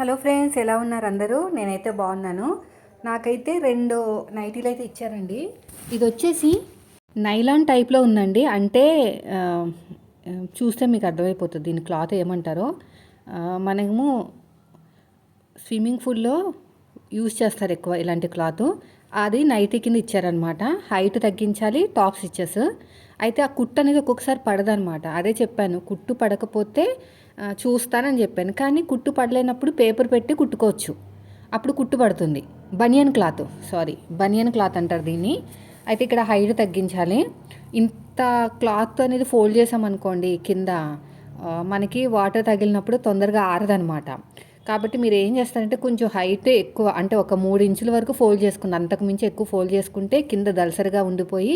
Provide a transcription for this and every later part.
Hello friends ఎలా ఉన్నారు అందరూ? నేనైతే బాగున్నాను. నాకైతే రెండు నైటీలు అయితే ఇచ్చారండి. ఇది వచ్చేసి నైలాన్ టైప్లో ఉందండి. అంటే చూస్తే మీకు అర్థమైపోతుంది దీని క్లాత్ ఏమంటారో. మనము స్విమ్మింగ్ పూల్లో యూస్ చేస్తారు ఎక్కువ ఇలాంటి క్లాత్. అది నైటీ కింద ఇచ్చారనమాట హైట్ తగ్గించాలి టాప్ స్టిచ్చెస్ అయితే ఆ కుట్టు అనేది ఒక్కొక్కసారి పడదనమాట అదే చెప్పాను కుట్టు పడకపోతే చూస్తానని చెప్పాను. కానీ కుట్టు పడలేనప్పుడు పేపర్ పెట్టి కుట్టుకోవచ్చు. అప్పుడు కుట్టు పడుతుంది. Banian cloth sorry banian cloth అంటారు దీన్ని. అయితే ఇక్కడ హైట్ తగ్గించాలి. ఇంత క్లాత్ అనేది ఫోల్డ్ చేసామనుకోండి కింద మనకి వాటర్ తగిలినప్పుడు తొందరగా ఆరదనమాట. కాబట్టి మీరు ఏం చేస్తారంటే కొంచెం హైట్ ఎక్కువ అంటే ఒక మూడు ఇంచుల వరకు ఫోల్డ్ చేసుకుంది అంతకు మించి ఎక్కువ ఫోల్డ్ చేసుకుంటే కింద దలసరిగా ఉండిపోయి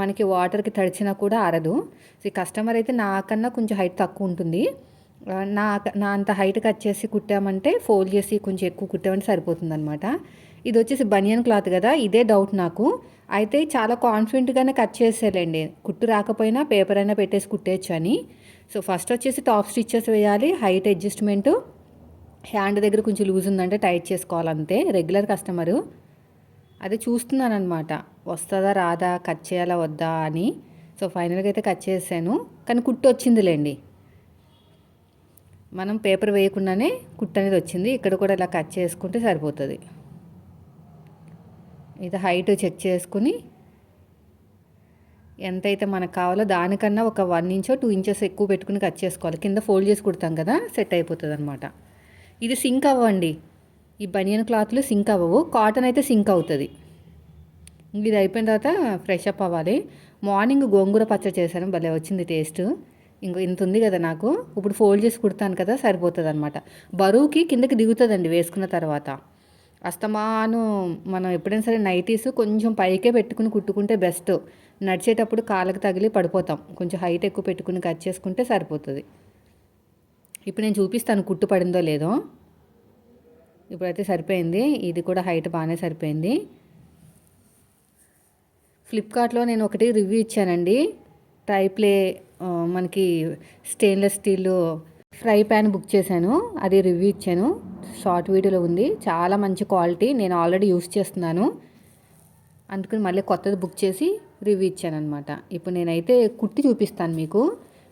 మనకి వాటర్కి తడిచినా కూడా ఆరదు. సో ఈ కస్టమర్ అయితే నాకన్నా కొంచెం హైట్ తక్కువ ఉంటుంది. నా నా అంత హైట్ కట్ చేసి కుట్టామంటే ఫోల్డ్ చేసి కొంచెం ఎక్కువ కుట్టామంటే సరిపోతుందనమాట ఇది వచ్చేసి బనియన్ క్లాత్ కదా ఇదే డౌట్ నాకు. అయితే చాలా కాన్ఫిడెంట్గానే కట్ చేసేయాలండి. కుట్టు రాకపోయినా పేపర్ అయినా పెట్టేసి కుట్టేయచ్చు అని. సో ఫస్ట్ వచ్చేసి టాప్ స్టిచ్చెస్ వేయాలి హైట్ అడ్జస్ట్మెంటు హ్యాండ్ దగ్గర కొంచెం లూజ్ ఉందంటే టైట్ చేసుకోవాలంతే రెగ్యులర్ కస్టమరు అదే చూస్తున్నాను అనమాట వస్తుందా రాదా కట్ చేయాలా వద్దా అని. సో ఫైనల్గా అయితే కట్ చేసాను కానీ కుట్టు వచ్చిందిలేండి. మనం పేపర్ వేయకుండానే కుట్ అనేది వచ్చింది. ఇక్కడ కూడా ఇలా కట్ చేసుకుంటే సరిపోతుంది. ఇది హైట్ చెక్ చేసుకుని ఎంతైతే మనకు కావాలో దానికన్నా ఒక వన్ ఇంచో టూ ఇంచెస్ ఎక్కువ పెట్టుకుని కట్ చేసుకోవాలి. కింద ఫోల్డ్ చేసి కుడతాం కదా సెట్ అయిపోతుంది అనమాట ఇది సింక్ అవ్వండి. ఈ బనియన్ క్లాత్లు సింక్ అవ్వవు. కాటన్ అయితే సింక్ అవుతుంది. ఇది అయిపోయిన తర్వాత ఫ్రెష్ అప్ అవ్వాలి. మార్నింగ్ గోంగూర పచ్చడి చేశాను. భలే వచ్చింది టేస్ట్. ఇంకో ఇంత ఉంది కదా నాకు. ఇప్పుడు ఫోల్డ్ చేసి కుడతాను కదా సరిపోతుంది అనమాట బరువుకి కిందకి దిగుతుందండి వేసుకున్న తర్వాత. అస్తమాను మనం ఎప్పుడైనా సరే నైటీస్ కొంచెం పైకే పెట్టుకుని కుట్టుకుంటే బెస్ట్ నడిచేటప్పుడు కాళ్ళకి తగిలి పడిపోతాం. కొంచెం హైట్ ఎక్కువ పెట్టుకుని కట్ చేసుకుంటే సరిపోతుంది. ఇప్పుడు నేను చూపిస్తాను కుట్టు పడిందో లేదో. ఇప్పుడైతే సరిపోయింది. ఇది కూడా హైట్ బాగానే సరిపోయింది. ఫ్లిప్కార్ట్లో నేను ఒకటి రివ్యూ ఇచ్చానండి. ట్రై ప్లే మనకి stainless steel fry pan book చేశాను. అది రివ్యూ ఇచ్చాను. షార్ట్ వీడియోలో ఉంది. చాలా మంచి క్వాలిటీ. నేను ఆల్రెడీ యూస్ చేస్తున్నాను. అందుకని మళ్ళీ కొత్తది బుక్ చేసి రివ్యూ ఇచ్చాను అనమాట ఇప్పుడు నేనైతే కుట్టి చూపిస్తాను మీకు.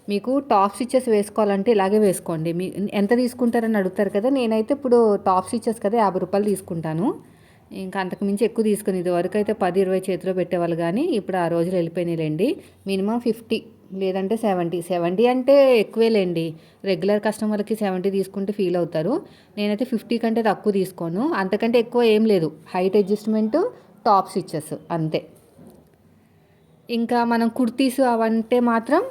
మీకు టాప్ స్టిచెస్ వేసుకోవాలంటే ఇలాగే వేసుకోండి. మీ ఎంత తీసుకుంటారని అడుగుతారు కదా. నేనైతే ఇప్పుడు టాప్ స్టిచెస్ కదా యాభై రూపాయలు తీసుకుంటాను. ఇంకా అంతకు మించి ఎక్కువ తీసుకుని ఇది వరకు అయితే పది ఇరవై చేతిలో పెట్టేవాళ్ళు కానీ ఇప్పుడు ఆ రోజులు వెళ్ళిపోయినాయిలేండి. మినిమం ఫిఫ్టీ లేదంటే సెవెంటీ. సెవెంటీ అంటే ఎక్కువేలేండి. రెగ్యులర్ కస్టమర్కి సెవెంటీ తీసుకుంటే ఫీల్ అవుతారు. నేనైతే ఫిఫ్టీ కంటే తక్కువ తీసుకోను. అంతకంటే ఎక్కువ ఏం లేదు. హైట్ అడ్జస్ట్మెంట్ టాప్ స్విచ్చెస్ అంతే. ఇంకా మనం కుర్తీస్ అవంటే మాత్రం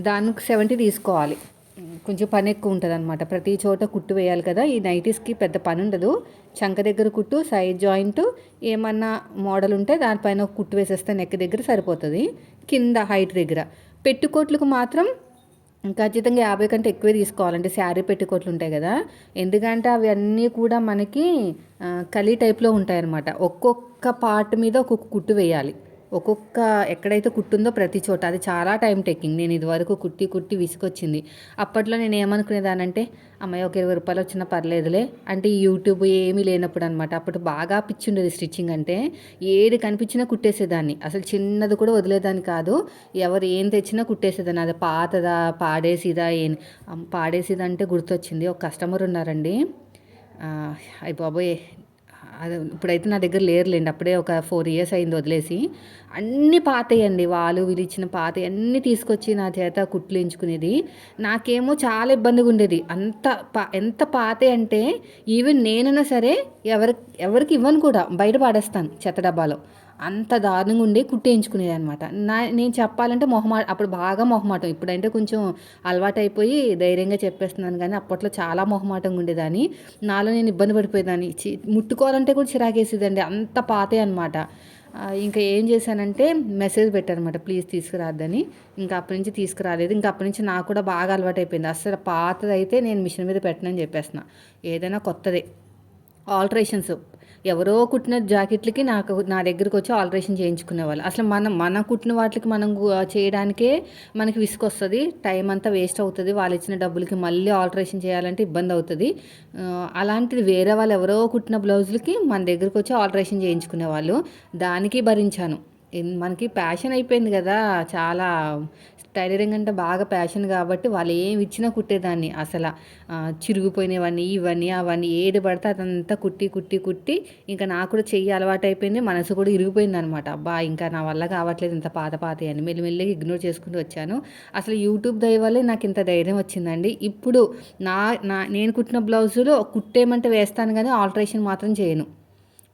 దానికి సెవెంటీ తీసుకోవాలి. కొంచెం పని ఎక్కువ ఉంటుంది అనమాట ప్రతి చోట కుట్టు వేయాలి కదా ఈ నైటీస్కి పెద్ద పని ఉండదు. చంక దగ్గర కుట్టు సైడ్ జాయింట్ ఏమన్నా మోడల్ ఉంటే దానిపైన ఒక కుట్టు వేసేస్తే నెక్ దగ్గర సరిపోతుంది. కింద హైట్ దగ్గర. పెట్టుకోట్లకు మాత్రం ఖచ్చితంగా యాభై కంటే ఎక్కువే తీసుకోవాలంటే శారీ పెట్టుకోట్లు ఉంటాయి కదా. ఎందుకంటే అవి అన్నీ కూడా మనకి కలీ టైప్లో ఉంటాయి అన్నమాట ఒక్కొక్క పార్ట్ మీద ఒక్కొక్క కుట్టు వేయాలి. ఒక్కొక్క ఎక్కడైతే కుట్టుందో ప్రతి చోట అది చాలా టైం టేకింగ్ నేను ఇదివరకు కుట్టి కుట్టి విసుకొచ్చింది అప్పట్లో నేను ఏమనుకునేదానంటే అమ్మాయి ఒక ఇరవై రూపాయలు వచ్చినా పర్లేదులే అంటే యూట్యూబ్ ఏమీ లేనప్పుడు అనమాట అప్పుడు బాగా పిచ్చి ఉండేది స్టిచ్చింగ్ అంటే ఏది కనిపించినా కుట్టేసేదాన్ని. అసలు చిన్నది కూడా వదిలేదాన్ని కాదు. ఎవరు ఏం తెచ్చినా కుట్టేసేదాన్ని. అది పాతదా పాడేసిదా ఏం? పాడేసిదా అంటే గుర్తొచ్చింది. ఒక కస్టమర్ ఉన్నారండి. అయ్యి బాబోయ్ అది ఇప్పుడైతే నా దగ్గర లేరులేండి. అప్పుడే ఒక ఫోర్ ఇయర్స్ అయింది వదిలేసి. అన్నీ పాతయండి. వాళ్ళు వీళ్ళు ఇచ్చిన పాత అన్నీ తీసుకొచ్చి నా చేత కుట్లు ఎంచుకునేది. నాకేమో చాలా ఇబ్బందిగా ఉండేది అంత పా ఎంత పాత అంటే ఈవెన్ నేనైనా సరే ఎవరి ఎవరికి ఇవ్వను కూడా. బయట పాడేస్తాను చెత్త డబ్బాలో. అంత దారుణంగా ఉండే కుట్టేయించుకునేది అనమాట నా నేను చెప్పాలంటే మొహమాట అప్పుడు బాగా మొహమాటం. ఇప్పుడంటే కొంచెం అలవాటు అయిపోయి ధైర్యంగా చెప్పేస్తున్నాను కానీ అప్పట్లో చాలా మొహమాటంగా ఉండేదాన్ని. నాలో నేను ఇబ్బంది పడిపోయేదాన్ని. చి- ముట్టుకోవాలంటే కూడా చిరాకేసేదండి. అంత పాతే అనమాట ఇంకా ఏం చేశానంటే మెసేజ్ పెట్టారనమాట ప్లీజ్ తీసుకురాద్దని. ఇంకా అప్పటి నుంచి తీసుకురాలేదు. ఇంకా అప్పటి నుంచి నాకు కూడా బాగా అలవాటు అయిపోయింది అసలు పాతదైతే నేను మిషన్ మీద పెట్టనని చెప్పేస్తున్నా. ఏదైనా కొత్తదే. ఆల్ట్రేషన్స్. ఎవరో కుట్టిన జాకెట్లకి నాకు నా దగ్గరకు వచ్చి చేయించుకునే వాళ్ళు అసలు మనం మన కుట్టిన వాటికి మనం చేయడానికే మనకి విసుకొస్తుంది టైం అంతా వేస్ట్ అవుతుంది. వాళ్ళు ఇచ్చిన డబ్బులకి మళ్ళీ ఆల్టరేషన్ చేయాలంటే ఇబ్బంది అవుతుంది. అలాంటిది వేరే వాళ్ళు ఎవరో కుట్టిన బ్లౌజులకి మన దగ్గరకు వచ్చి చేయించుకునే వాళ్ళు దానికి భరించాను. మనకి ప్యాషన్ అయిపోయింది కదా. చాలా టైలరింగ్ అంటే బాగా ప్యాషన్ కాబట్టి వాళ్ళు ఏమి ఇచ్చినా కుట్టేదాన్ని అసలు. చిరిగిపోయినవన్నీ ఇవన్నీ అవన్నీ ఏది పడితే అదంతా కుట్టి కుట్టి కుట్టి ఇంకా నాకు కూడా చెయ్యి అలవాటు అయిపోయింది మనసు కూడా ఇరిగిపోయింది అనమాట అబ్బా ఇంకా నా వల్ల కావట్లేదు ఇంత పాత పాత అని మెల్లిమెల్లిగా ఇగ్నోర్ చేసుకుంటూ వచ్చాను. అసలు యూట్యూబ్ దయ వల్లే నాకు ఇంత ధైర్యం వచ్చిందండి. ఇప్పుడు నా నా నేను కుట్టిన బ్లౌజులు కుట్టేయమంటే వేస్తాను కానీ ఆల్టరేషన్ మాత్రం చేయను.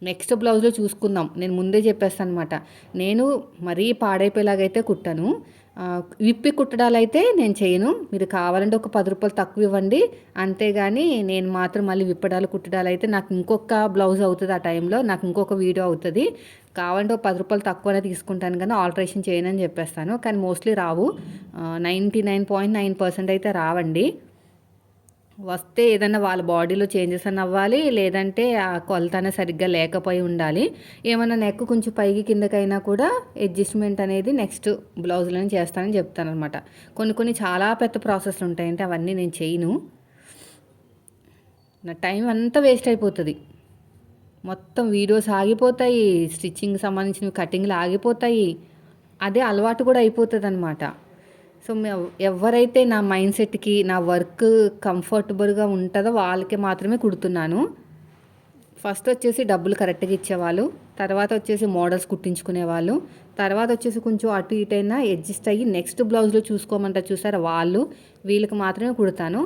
నెక్స్ట్ బ్లౌజ్లో చూసుకుందాం. నేను ముందే చెప్పేస్తాను అనమాట నేను మరీ పాడైపోయేలాగైతే కుట్టను. విప్పి కుట్టడాలు అయితే నేను చేయను. మీరు కావాలంటే ఒక పది రూపాయలు తక్కువ ఇవ్వండి. అంతేగాని నేను మాత్రం మళ్ళీ విప్పడాలు కుట్టడాలు అయితే నాకు ఇంకొక బ్లౌజ్ అవుతుంది ఆ టైంలో నాకు ఇంకొక వీడియో అవుతుంది. కావాలంటే ఒక పది రూపాయలు తక్కువనే తీసుకుంటాను కానీ ఆల్టరేషన్ చేయనని చెప్పేస్తాను. కానీ మోస్ట్లీ రావు. Ninety nine point nine percent అయితే రావండి. వస్తే ఏదైనా వాళ్ళ బాడీలో చేంజెస్ అని అవ్వాలి లేదంటే ఆ కొలత సరిగ్గా లేకపోయి ఉండాలి. ఏమైనా నెక్ కొంచెం పైకి కిందకైనా కూడా అడ్జస్ట్మెంట్ అనేది నెక్స్ట్ బ్లౌజ్లోనే చేస్తానని చెప్తాను అనమాట కొన్ని కొన్ని చాలా పెద్ద ప్రాసెస్లు ఉంటాయంటే అవన్నీ నేను చేయను. నా టైం అంతా వేస్ట్ అయిపోతుంది. మొత్తం వీడియోస్ ఆగిపోతాయి స్టిచ్చింగ్ సంబంధించిన కటింగ్లు ఆగిపోతాయి. అదే అలవాటు కూడా అయిపోతుంది అనమాట సో ఎవరైతే నా మైండ్ సెట్కి నా వర్క్ కంఫర్టబుల్గా ఉంటుందో వాళ్ళకి మాత్రమే కుడుతున్నాను. ఫస్ట్ వచ్చేసి డబ్బులు కరెక్ట్గా ఇచ్చేవాళ్ళు తర్వాత వచ్చేసి మోడల్స్ కుట్టించుకునేవాళ్ళు తర్వాత వచ్చేసి కొంచెం అటు ఇటు అయినా అడ్జస్ట్ అయ్యి నెక్స్ట్ బ్లౌజ్లో చూసుకోమంటారు చూసారా వాళ్ళు వీళ్ళకి మాత్రమే కుడతాను.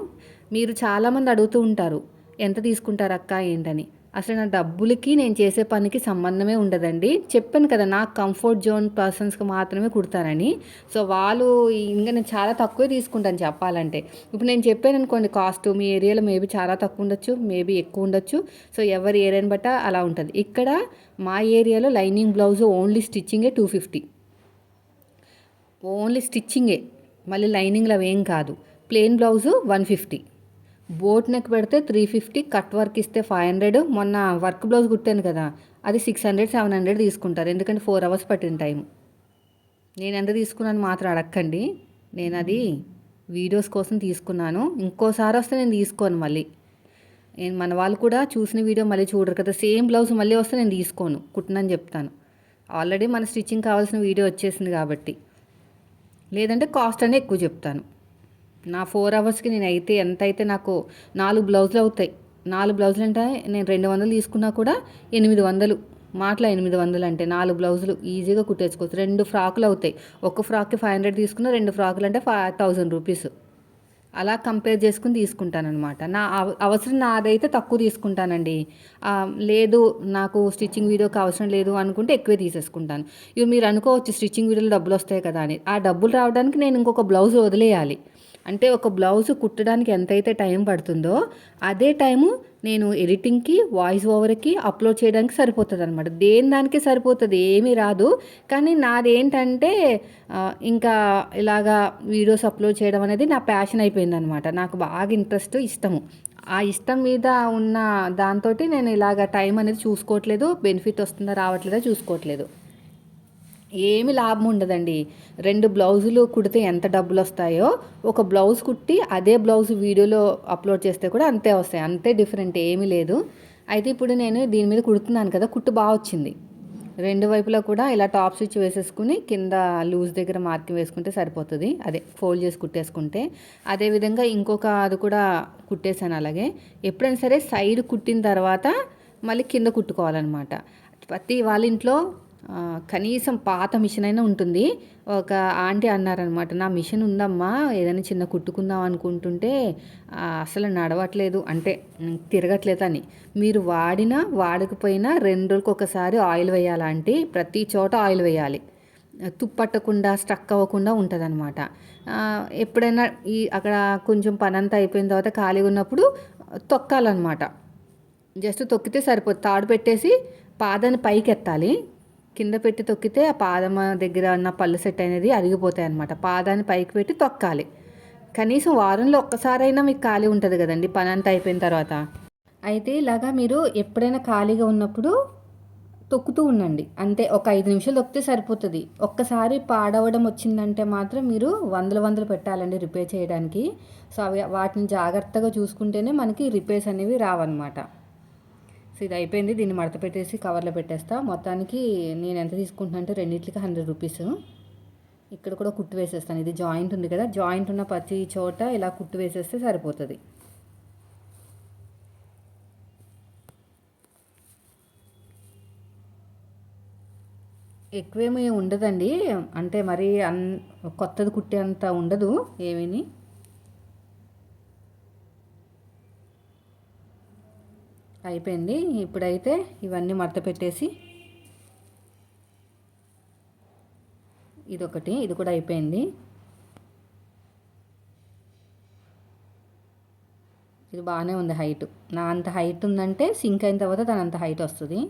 మీరు చాలామంది అడుగుతూ ఉంటారు ఎంత తీసుకుంటారు అక్క ఏంటని? అసలు నా డబ్బులకి నేను చేసే పనికి సంబంధమే ఉండదండి. చెప్పాను కదా నా కంఫర్ట్ జోన్ పర్సన్స్కి మాత్రమే కుడతానని. సో వాళ్ళు ఇంకా నేను చాలా తక్కువే తీసుకుంటాను చెప్పాలంటే. ఇప్పుడు నేను చెప్పాను అనుకోండి కాస్ట్ మీ ఏరియాలో మేబీ చాలా తక్కువ ఉండొచ్చు మేబీ ఎక్కువ ఉండొచ్చు. సో ఎవరి ఏరియాని బట్ట అలా ఉంటుంది. ఇక్కడ మా ఏరియాలో లైనింగ్ బ్లౌజ్ ఓన్లీ స్టిచ్చింగే టూ ఫిఫ్టీ ఓన్లీ స్టిచ్చింగే. మళ్ళీ లైనింగ్లో అవేం కాదు. Plain blouse one fifty boat neck పెడితే త్రీ ఫిఫ్టీ కట్ వర్క్ ఇస్తే ఫైవ్ హండ్రెడ్ మొన్న వర్క్ బ్లౌజ్ కుట్టాను కదా అది సిక్స్ హండ్రెడ్ సెవెన్ హండ్రెడ్ తీసుకుంటారు. ఎందుకంటే ఫోర్ అవర్స్ పట్టిన టైం నేను ఎంత తీసుకున్నాను మాత్రం అడగండి నేను అది వీడియోస్ కోసం తీసుకున్నాను. ఇంకోసారి వస్తే నేను తీసుకోను మళ్ళీ. నేను మన వాళ్ళు కూడా చూసిన వీడియో మళ్ళీ చూడరు కదా. సేమ్ బ్లౌజ్ మళ్ళీ వస్తే నేను తీసుకోను. కుట్టనని చెప్తాను. ఆల్రెడీ మన స్టిచ్చింగ్ కావాల్సిన వీడియో వచ్చేసింది కాబట్టి. లేదంటే కాస్ట్ అనేది ఎక్కువ చెప్తాను. నా ఫోర్ అవర్స్కి నేను అయితే ఎంత అయితే నాకు నాలుగు బ్లౌజులు అవుతాయి నాలుగు బ్లౌజులు అంటే నేను రెండు వందలు తీసుకున్నా కూడా ఎనిమిది వందలు. మాటల ఎనిమిది వందలు అంటే నాలుగు బ్లౌజులు ఈజీగా కుట్టేసుకోవచ్చు. రెండు ఫ్రాకులు అవుతాయి. ఒక ఫ్రాక్కి ఫైవ్ హండ్రెడ్ తీసుకున్నా రెండు ఫ్రాకులు అంటే ఫైవ్ థౌజండ్ రూపీస్. అలా కంపేర్ చేసుకుని తీసుకుంటానన్నమాట. నా అవ- అవసరం నాదైతే తక్కువ తీసుకుంటానండి. లేదు నాకు స్టిచ్చింగ్ వీడియోకి అవసరం లేదు అనుకుంటే ఎక్కువే తీసేసుకుంటాను. ఇవి మీరు అనుకోవచ్చు స్టిచ్చింగ్ వీడియోలో డబ్బులు వస్తాయి కదా అని. ఆ డబ్బులు రావడానికి నేను ఇంకొక బ్లౌజ్ వదిలేయాలి. అంటే ఒక బ్లౌజ్ కుట్టడానికి ఎంతైతే టైం పడుతుందో అదే టైము నేను ఎడిటింగ్కి వాయిస్ ఓవర్కి అప్లోడ్ చేయడానికి సరిపోతుంది అనమాట దేని దానికి సరిపోతుంది ఏమీ రాదు. కానీ నాదేంటంటే ఇంకా ఇలాగా వీడియోస్ అప్లోడ్ చేయడం అనేది నా ప్యాషన్ అయిపోయింది అనమాట నాకు బాగా ఇంట్రెస్ట్ ఇష్టము. ఆ ఇష్టం మీద ఉన్న దాంతో నేను ఇలాగ టైం అనేది చూసుకోవట్లేదు బెనిఫిట్ వస్తుందా రావట్లేదా చూసుకోవట్లేదు. ఏమి లాభం ఉండదండి. రెండు బ్లౌజులు కుడితే ఎంత డబ్బులు వస్తాయో ఒక బ్లౌజ్ కుట్టి అదే బ్లౌజ్ వీడియోలో అప్లోడ్ చేస్తే కూడా అంతే వస్తాయి. అంతే డిఫరెంట్ ఏమీ లేదు. అయితే ఇప్పుడు నేను దీని మీద కుడుతున్నాను కదా కుట్టు బాగా వచ్చింది. రెండు వైపులా కూడా ఇలా టాప్ స్టిచ్ వేసేసుకుని కింద లూజ్ దగ్గర మార్కింగ్ వేసుకుంటే సరిపోతుంది. అదే ఫోల్డ్ చేసి కుట్టేసుకుంటే. అదేవిధంగా ఇంకొక అది కూడా కుట్టేశాను అలాగే. ఎప్పుడైనా సరే సైడ్ కుట్టిన తర్వాత మళ్ళీ కింద కుట్టుకోవాలన్నమాట. ప్రతి వాళ్ళ ఇంట్లో కనీసం పాత మిషన్ అయినా ఉంటుంది. ఒక ఆంటీ అన్నారనమాట నా మిషన్ ఉందమ్మా ఏదైనా చిన్న కుట్టుకుందాం అనుకుంటుంటే అసలు నడవట్లేదు. అంటే తిరగట్లేదు అని. మీరు వాడినా వాడకపోయినా రెండు రోజులకు ఒకసారి ఆయిల్ వేయాలంటే ప్రతి చోట ఆయిల్ వేయాలి. తుప్పట్టకుండా స్ట్రక్ అవ్వకుండా ఉంటుంది అనమాట ఎప్పుడైనా ఈ అక్కడ కొంచెం పని అంతా అయిపోయిన తర్వాత ఖాళీగా ఉన్నప్పుడు తొక్కాలన్నమాట. జస్ట్ తొక్కితే సరిపోతుంది తాడు పెట్టేసి పాదాన్ని పైకి ఎత్తాలి కింద పెట్టి తొక్కితే ఆ పాదం దగ్గర ఉన్న పళ్ళు సెట్ అనేది అరిగిపోతాయి అనమాట పాదాన్ని పైకి పెట్టి తొక్కాలి. కనీసం వారంలో ఒక్కసారైనా మీకు ఖాళీ ఉంటుంది కదండి పని అంతా అయిపోయిన తర్వాత. అయితే ఇలాగా మీరు ఎప్పుడైనా ఖాళీగా ఉన్నప్పుడు తొక్కుతూ ఉండండి. అంతే ఒక ఐదు నిమిషాలు తొక్కితే సరిపోతుంది. ఒక్కసారి పాడవడం వచ్చిందంటే మాత్రం మీరు వందలు వందలు పెట్టాలండి రిపేర్ చేయడానికి. సో అవి వాటిని జాగ్రత్తగా చూసుకుంటేనే మనకి రిపేర్స్ అనేవి రావన్నమాట. సో ఇది అయిపోయింది దీన్ని మడత పెట్టేసి కవర్లో పెట్టేస్తా. మొత్తానికి నేను ఎంత తీసుకుంటున్నా అంటే రెండింటికి హండ్రెడ్ రూపీస్. ఇక్కడ కూడా కుట్టు వేసేస్తాను. ఇది జాయింట్ ఉంది కదా. జాయింట్ ఉన్న ప్రతి చోట ఇలా కుట్టు వేసేస్తే సరిపోతుంది. ఎక్కువేమీ ఉండదండి. అంటే మరి అన్ కొత్తది కుట్టేంత ఉండదు. ఏమీని? అయిపోయింది. ఇప్పుడైతే ఇవన్నీ మడత పెట్టేసి ఇదొకటి ఇది కూడా అయిపోయింది. ఇది బాగానే ఉంది హైట్. నా అంత హైట్ ఉందంటే సింక్ అయిన తర్వాత తన అంత హైట్ వస్తుంది.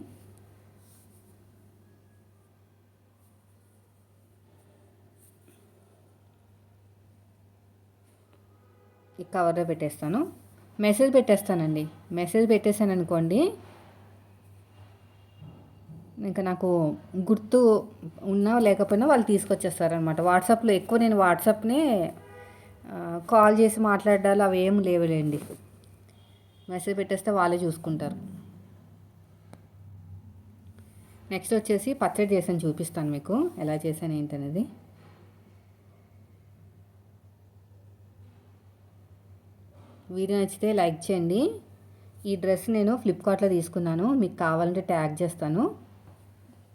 ఈ కవర్లో పెట్టేస్తాను. మెసేజ్ పెట్టేస్తానండి. మెసేజ్ పెట్టేశాను అనుకోండి ఇంకా నాకు గుర్తు ఉన్నా లేకపోయినా వాళ్ళు తీసుకొచ్చేస్తారనమాట వాట్సాప్లో ఎక్కువ నేను వాట్సాప్నే కాల్ చేసి మాట్లాడాలి అవి ఏం లేవులేండి. మెసేజ్ పెట్టేస్తే వాళ్ళే చూసుకుంటారు. నెక్స్ట్ వచ్చేసి పచ్చడి చేసాను చూపిస్తాను మీకు ఎలా చేశాను ఏంటనేది. వీడియో నచ్చితే లైక్ చేయండి. ఈ డ్రెస్ నేను ఫ్లిప్కార్ట్లో తీసుకున్నాను. మీకు కావాలంటే ట్యాగ్ చేస్తాను.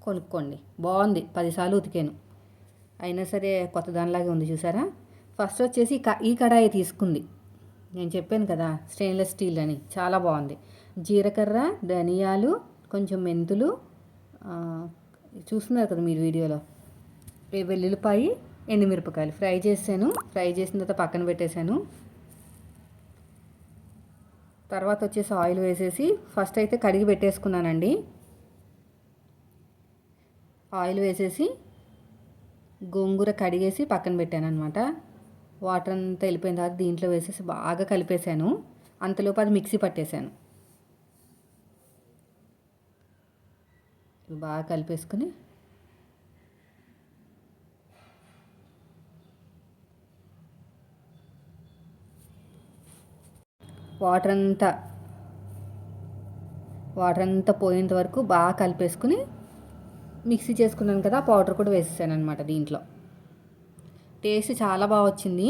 కొనుక్కోండి. బాగుంది. పదిసార్లు ఉతికాను. అయినా సరే కొత్త దానిలాగే ఉంది చూసారా? ఫస్ట్ వచ్చేసి ఈ కడాయి తీసుకుంది. నేను చెప్పాను కదా స్టెయిన్లెస్ స్టీల్ అని. చాలా బాగుంది. జీలకర్ర ధనియాలు కొంచెం మెంతులు చూస్తున్నారు కదా మీరు వీడియోలో. వెల్లుల్లిపాయి ఎండుమిరపకాయలు. ఫ్రై చేశాను. ఫ్రై చేసిన తర్వాత పక్కన పెట్టేశాను. తర్వాత వచ్చేసి ఆయిల్ వేసేసి ఫస్ట్ అయితే కడిగి పెట్టేసుకున్నానండి. ఆయిల్ వేసేసి గోంగూర కడిగేసి పక్కన పెట్టాను అనమాట వాటర్ అంతా వెళ్ళిపోయిన తర్వాత దీంట్లో వేసేసి బాగా కలిపేశాను. అంతలోపు అది మిక్సీ పట్టేశాను. బాగా కలిపేసుకుని వాటర్ అంతా వాటర్ అంతా పోయేంత వరకు బాగా కలిపేసుకుని మిక్సీ చేసుకున్నాను కదా పౌడర్ కూడా వేసేసాను అనమాట దీంట్లో. టేస్ట్ చాలా బాగా వచ్చింది.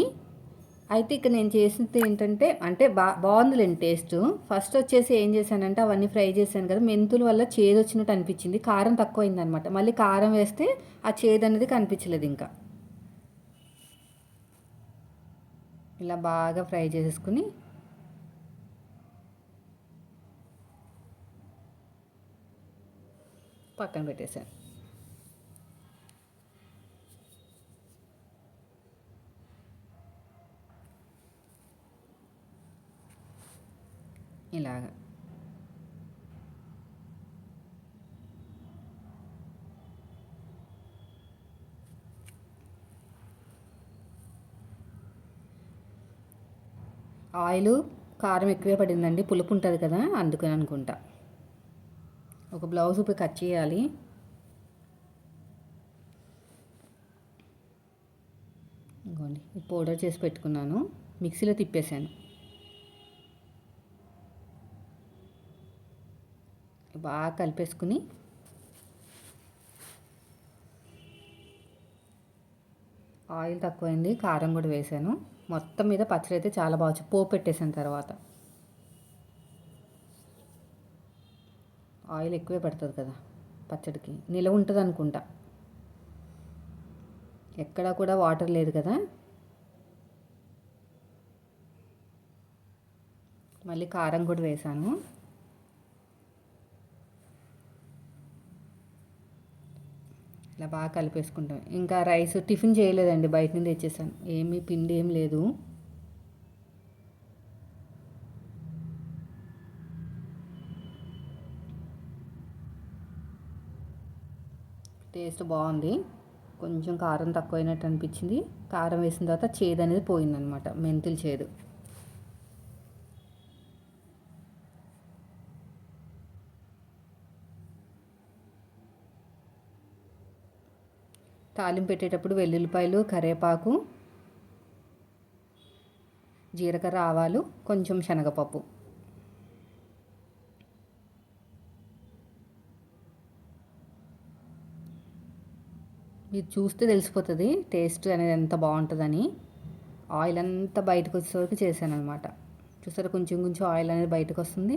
అయితే ఇక్కడ నేను చేసింది ఏంటంటే అంటే బా బాగుందిలేండి టేస్ట్. ఫస్ట్ వచ్చేసి ఏం చేశానంటే అవన్నీ ఫ్రై చేశాను కదా మెంతుల వల్ల చేదు వచ్చినట్టు అనిపించింది. కారం తక్కువైంది అనమాట మళ్ళీ కారం వేస్తే ఆ చేదు అనేది కనిపించలేదు ఇంకా. ఇలా బాగా ఫ్రై చేసేసుకుని పక్కన పెట్టేశాను. ఇలాగా. ఆయిల్ కారం ఎక్కువే పడిందండి పులుపు ఉంటుంది కదా అందుకని అనుకుంటా. ఒక బ్లౌజ్ ఇప్పుడు కట్ చేయాలి. ఇంకోండి పౌడర్ చేసి పెట్టుకున్నాను. మిక్సీలో తిప్పేశాను. బాగా కలిపేసుకుని ఆయిల్ తక్కువైంది కారం కూడా వేసాను. మొత్తం మీద పచ్చడి అయితే చాలా బాగా పోపు పెట్టేసాను తర్వాత. ఆయిల్ ఎక్కువే పడుతుంది కదా పచ్చడికి. నిలవ ఉంటుంది అనుకుంటా. ఎక్కడా కూడా వాటర్ లేదు కదా. మళ్ళీ కారం కూడా వేసాను. ఇలా బాగా కలిపేసుకుంటాం. ఇంకా రైస్ టిఫిన్ చేయలేదండి బయట నుండి తెచ్చేసాను. ఏమీ పిండి ఏం లేదు. టేస్ట్ బాగుంది. కొంచెం కారం తక్కువైనట్టు అనిపించింది. కారం వేసిన తర్వాత చేదు అనేది పోయిందనమాట మెంతులు చేదు. తాలింపు పెట్టేటప్పుడు వెల్లుల్లిపాయలు కరివేపాకు జీలకర్ర ఆవాలు కొంచెం శనగపప్పు. మీరు చూస్తే తెలిసిపోతుంది టేస్ట్ అనేది ఎంత బాగుంటుందని. ఆయిల్ అంతా బయటకు వచ్చే చేశాను అనమాట చూసారా కొంచెం కొంచెం ఆయిల్ అనేది బయటకు వస్తుంది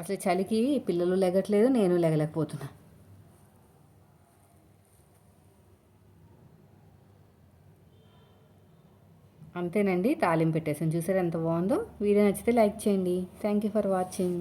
అసలు చలికి పిల్లలు లెగట్లేదు నేను లెగలేకపోతున్నా. అంతేనండి తాలింపు పెట్టేసాను చూసారా ఎంత బాగుందో? వీడియో నచ్చితే లైక్ చేయండి. Thank you for watching